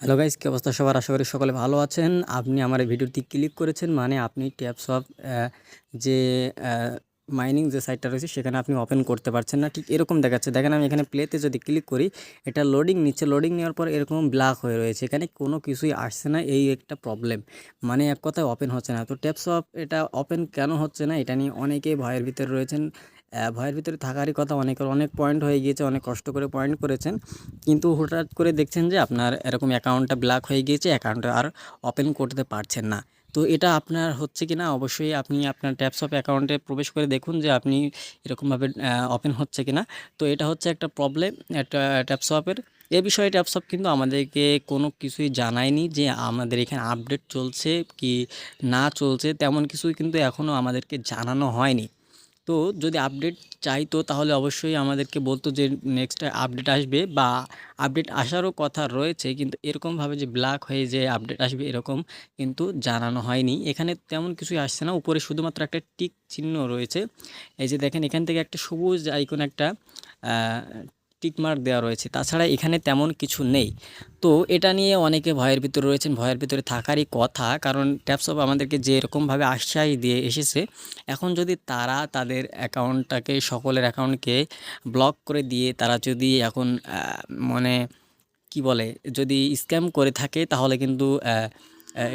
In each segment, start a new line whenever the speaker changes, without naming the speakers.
Hello guys, কি অবস্থা সবার? আশা করি সকলে ভালো আছেন। আপনি আমার এই ভিডিওটি ক্লিক করেছেন মানে আপনি ট্যাপস অফ যে মাইনিং যে সাইটটা রয়েছে সেখানে আপনি ওপেন করতে পারছেন না। ঠিক এরকম দেখাচ্ছে। দেখেন আমি এখানে প্লেতে যদি ক্লিক করি, এটা লোডিং নিচ্ছে লোডিং নেওয়ার পর এরকম ব্ল্যাক হয়ে রয়েছে। এখানে কোনো কিছুই আসছে না, এই একটা প্রবলেম মানে এক কথায় ওপেন হচ্ছে না। তো ট্যাপস অফ এটা ওপেন কেন হচ্ছে না, এটা নিয়ে অনেকেই ভয়ের ভিতরে রয়েছেন। ভয়ের ভিতরে থাকারই কথা। অনেকের অনেক পয়েন্ট হয়ে গিয়েছে, অনেক কষ্ট করে পয়েন্ট করেছেন। কিন্তু হঠাৎ করে দেখছেন যে আপনার এরকম অ্যাকাউন্টটা ব্ল্যাক হয়ে গিয়েছে অ্যাকাউন্টটা আর ওপেন করতে পারছেন না। তো এটা আপনার হচ্ছে কি না, অবশ্যই আপনি আপনার ট্যাপস অফ অ্যাকাউন্টে প্রবেশ করে দেখুন যে আপনি এরকমভাবে ওপেন হচ্ছে কি না তো এটা হচ্ছে একটা প্রবলেম একটা ট্যাপস অফের এ বিষয়ে ট্যাপস অফ কিন্তু আমাদেরকে কোনো কিছুই জানায়নি যে আমাদের এখানে আপডেট চলছে কি না চলছে, তেমন কিছুই কিন্তু এখনও আমাদেরকে জানানো হয়নি। তো যদি আপডেট চাইতো তাহলে অবশ্যই আমাদেরকে বলতো যে নেক্সট আপডেট আসবে বা আপডেট আসারও কথা রয়েছে, কিন্তু এরকমভাবে যে ব্ল্যাক হয়ে যে আপডেট আসবে এরকম কিন্তু জানানো হয়নি। এখানে তেমন কিছুই আসছে না, উপরে শুধুমাত্র একটা টিক চিহ্ন রয়েছে। এই যে দেখেন, এখান থেকে একটা সবুজ আইকন একটা টিক মার্ক দেওয়া রয়েছে। তাছাড়া এখানে তেমন কিছু নেই। তো এটা নিয়ে অনেকে ভয়ের ভিতরে রয়েছেন, ভয়ের ভিতরে থাকারই কথা, কারণ ট্যাপসঅপ আমাদেরকে যে এরকমভাবে আশ্বাস দিয়ে এসেছে, এখন যদি তারা তাদের অ্যাকাউন্টটাকে, সকলের অ্যাকাউন্টকে ব্লক করে দিয়ে তারা যদি এখন মানে কি বলে, যদি স্ক্যাম করে থাকে, তাহলে কিন্তু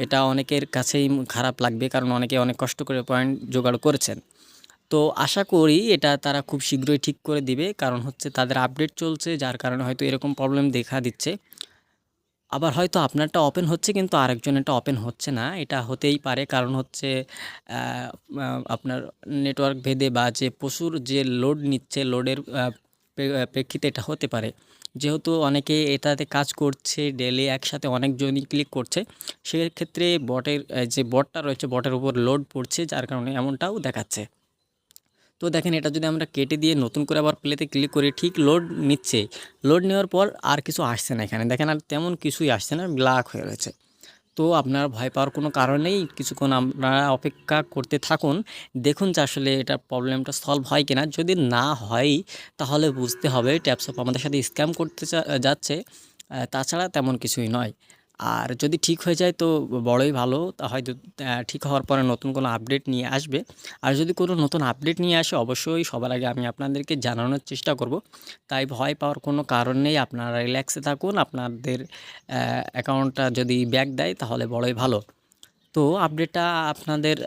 এটা অনেকের কাছেই খারাপ লাগবে, কারণ অনেকে অনেক কষ্ট করে পয়েন্ট জোগাড় করেছেন। তো আশা করি এটা তারা খুব শীঘ্রই ঠিক করে দিবে, কারণ হচ্ছে তাদের আপডেট চলছে, যার কারণে হয়তো এরকম প্রবলেম দেখা দিচ্ছে। আবার হয়তো আপনারটা ওপেন হচ্ছে, কিন্তু আরেকজনেরটা ওপেন হচ্ছে না। এটা হতেই পারে, কারণ হচ্ছে আপনার নেটওয়ার্ক ভেদে বা যে প্রচুর যে লোড নিচ্ছে লোডের প্রেক্ষিতে এটা হতে পারে। যেহেতু অনেকে এটাতে কাজ করছে ডেলি একসাথে অনেকজনই ক্লিক করছে, সেক্ষেত্রে বটের যে বটটা রয়েছে বটের উপর লোড পড়ছে, যার কারণে এমনটাও দেখাচ্ছে। তো দেখেন এটা যদি আমরা কেটে দিয়ে নতুন করে আবার প্লেতে ক্লিক করি, ঠিক লোড নিচ্ছে। লোড নেওয়ার পর আর কিছু আসছে না এখানে। দেখেন আর তেমন কিছুই আসছে না ব্ল্যাক হয়ে রয়েছে। তো আপনার ভয় পাওয়ার কোনো কারণ নেই। কিছুক্ষণ আপনারা অপেক্ষা করতে থাকুন। দেখুন যে আসলে এটা প্রবলেমটা সলভ হয় কিনা। যদি না হয়, তাহলে বুঝতে হবে। ট্যাপসপ আমাদের সাথে স্ক্যাম করতে যাচ্ছে। তাছাড়া তেমন কিছুই নয়। আর যদি ঠিক হয়ে যায় তো বড়ই ভালো। তা হয়তো ঠিক হওয়ার পরে নতুন কোনো আপডেট নিয়ে আসবে। আর যদি কোনো নতুন আপডেট নিয়ে আসে, অবশ্যই সবার আগে আমি আপনাদেরকে জানানোর চেষ্টা করব। তাই ভয় পাওয়ার কোনো কারণ নেই। আপনারা রিল্যাক্সে থাকুন। আপনাদের অ্যাকাউন্টটা যদি ব্যাক দেয়, তাহলে বড়ই ভালো। তো আপডেটটা আপনাদের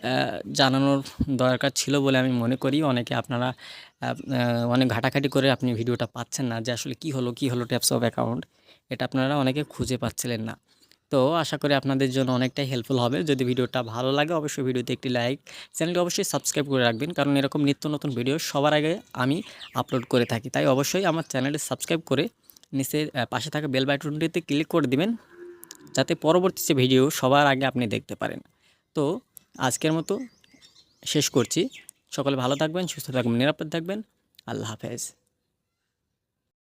জানানোর দরকার ছিল বলে আমি মনে করি। অনেকে আপনারা অনেক ঘাটাঘাটি করে আপনি ভিডিওটা পাচ্ছেন না যে আসলে কি হলো কি হলো ট্যাপস অফ অ্যাকাউন্ট এটা আপনারা অনেকে খুঁজে পাচ্ছিলেন না। তো আশা করি আপনাদের জন্য অনেকটাই হেল্পফুল হবে। যদি ভিডিওটা ভালো লাগে, অবশ্যই ভিডিওতে একটি লাইক চ্যানেলটি অবশ্যই সাবস্ক্রাইব করে রাখবেন, কারণ এরকম নিত্য নতুন ভিডিও সবার আগে আমি আপলোড করে থাকি। তাই অবশ্যই আমার চ্যানেলটি সাবস্ক্রাইব করে নিচে পাশে থাকা বেল বাটনটিতে ক্লিক করে দিবেন, যাতে পরবর্তী যে ভিডিও সবার আগে আপনি দেখতে পারেন। তো আজকের মতো শেষ করছি। সকলে ভালো থাকবেন, সুস্থ থাকবেন, নিরাপদ থাকবেন। আল্লাহ হাফেজ।